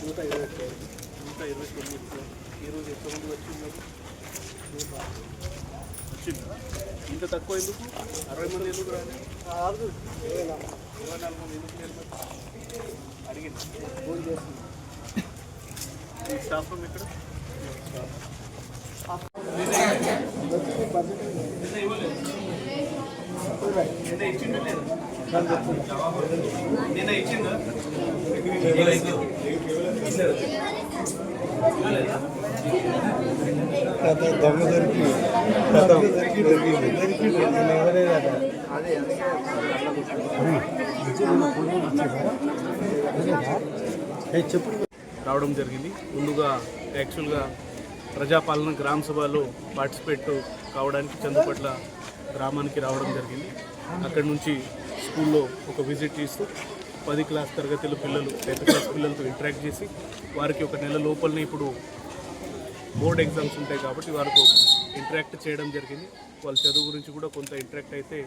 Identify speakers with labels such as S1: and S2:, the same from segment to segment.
S1: నూట ఇరవై నూట ఇరవై తొమ్మిది ఈరోజు ఎంతమంది వచ్చింది వచ్చింది ఇంత తక్కువ ఎందుకు అరవై మంది ఎందుకు రాదు ఇరవై నాలుగు మంది ఎందుకు లేదు అడిగింది ఫోన్ చేస్తుంది స్టాఫ్ రూమ్ ఇక్కడ నిన్న ఇచ్చిందా
S2: దొంగ దొరికి దొరికి దొరికింది దొరికి నేను ఎవరైనా చెప్పు
S1: రావడం జరిగింది. ముందుగా యాక్చువల్గా ప్రజాపాలన గ్రామ సభలో పార్టిసిపేట్ కావడానికి చందుపట్ల గ్రామానికి రావడం జరిగింది. అక్కడి నుంచి స్కూల్లో ఒక విజిట్ చేస్తూ పది క్లాస్ తరగతిలో పిల్లలు టెన్త్ క్లాస్ పిల్లలతో ఇంటరాక్ట్ చేసి వారికి ఒక నెల లోపలనే ఇప్పుడు బోర్డ్ ఎగ్జామ్స్ ఉంటాయి కాబట్టి వారితో ఇంటరాక్ట్ చేయడం జరిగింది. వాళ్ళ చదువు గురించి కూడా కొంత ఇంటరాక్ట్ అయితే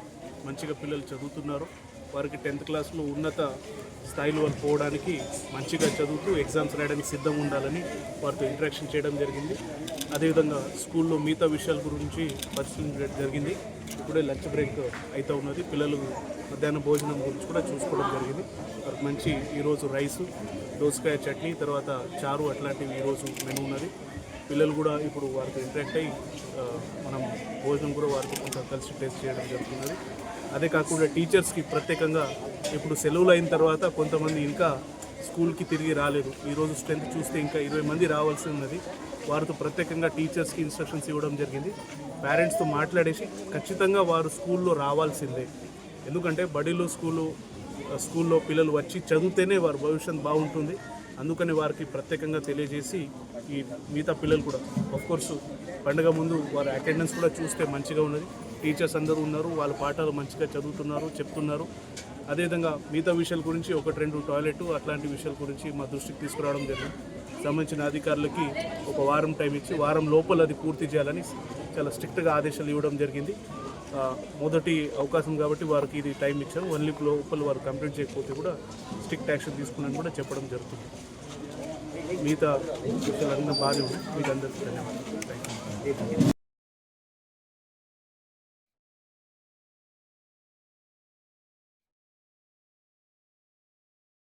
S1: మంచిగా పిల్లలు చదువుతున్నారు. వారికి టెన్త్ క్లాస్లో ఉన్నత స్థాయిలో వారు పోవడానికి మంచిగా చదువుతూ ఎగ్జామ్స్ రాయడానికి సిద్ధం ఉండాలని వారితో ఇంటరాక్షన్ చేయడం జరిగింది. అదేవిధంగా స్కూల్లో మిగతా విషయాల గురించి పరిశీలించడం జరిగింది. ఇప్పుడే లంచ్ బ్రేక్ అయితే ఉన్నది. పిల్లలు మధ్యాహ్న భోజనం గురించి కూడా చూసుకోవడం జరిగింది. వారికి మంచి ఈరోజు రైసు దోసకాయ చట్నీ తర్వాత చారు అట్లాంటివి ఈరోజు మెనూ ఉన్నది. పిల్లలు కూడా ఇప్పుడు వారితో ఇంటరాక్ట్ అయ్యి మనం భోజనం కూడా వారితో కొంత కలిసి టేస్ట్ చేయడం జరుగుతున్నది. అదే కాకుండా టీచర్స్కి ప్రత్యేకంగా ఇప్పుడు సెలవులు అయిన తర్వాత కొంతమంది ఇంకా స్కూల్కి తిరిగి రాలేదు. ఈరోజు స్ట్రెంత్ చూస్తే ఇంకా ఇరవై మంది రావాల్సి ఉన్నది. వారితో ప్రత్యేకంగా టీచర్స్కి ఇన్స్ట్రక్షన్స్ ఇవ్వడం జరిగింది. పేరెంట్స్తో మాట్లాడేసి ఖచ్చితంగా వారు స్కూల్లో రావాల్సిందే. ఎందుకంటే బడిలో స్కూలు స్కూల్లో పిల్లలు వచ్చి చదివితేనే వారి భవిష్యత్ బాగుంటుంది. అందుకని వారికి ప్రత్యేకంగా తెలియజేసి ఈ మిగతా పిల్లలు కూడా ఆఫ్ కోర్స్ పండగ ముందు వారి అటెండెన్స్ కూడా చూస్తే మంచిగా ఉన్నది. టీచర్స్ అందరూ ఉన్నారు వాళ్ళ పాఠాలు మంచిగా చదువుతున్నారు చెప్తున్నారు. అదేవిధంగా మిగతా విషయాల గురించి ఒకటి రెండు టాయిలెట్ అట్లాంటి విషయాల గురించి మా దృష్టికి తీసుకురావడం జరిగింది. సంబంధించిన అధికారులకి ఒక వారం టైం ఇచ్చి వారం లోపల అది పూర్తి చేయాలని చాలా స్ట్రిక్ట్గా ఆదేశాలు ఇవ్వడం జరిగింది. మొదటి అవకాశం కాబట్టి వారికి ఇది టైం ఇచ్చారు. వన్ వీక్ లోపల వారు కంప్లీట్ చేయకపోతే కూడా స్ట్రిక్ట్ యాక్షన్ తీసుకున్నాను కూడా చెప్పడం జరుగుతుంది. మిగతా విషయాలన్నీ బాగానే ఉన్నాయి. మీకు అందరికీ ధన్యవాదాలు. Thank you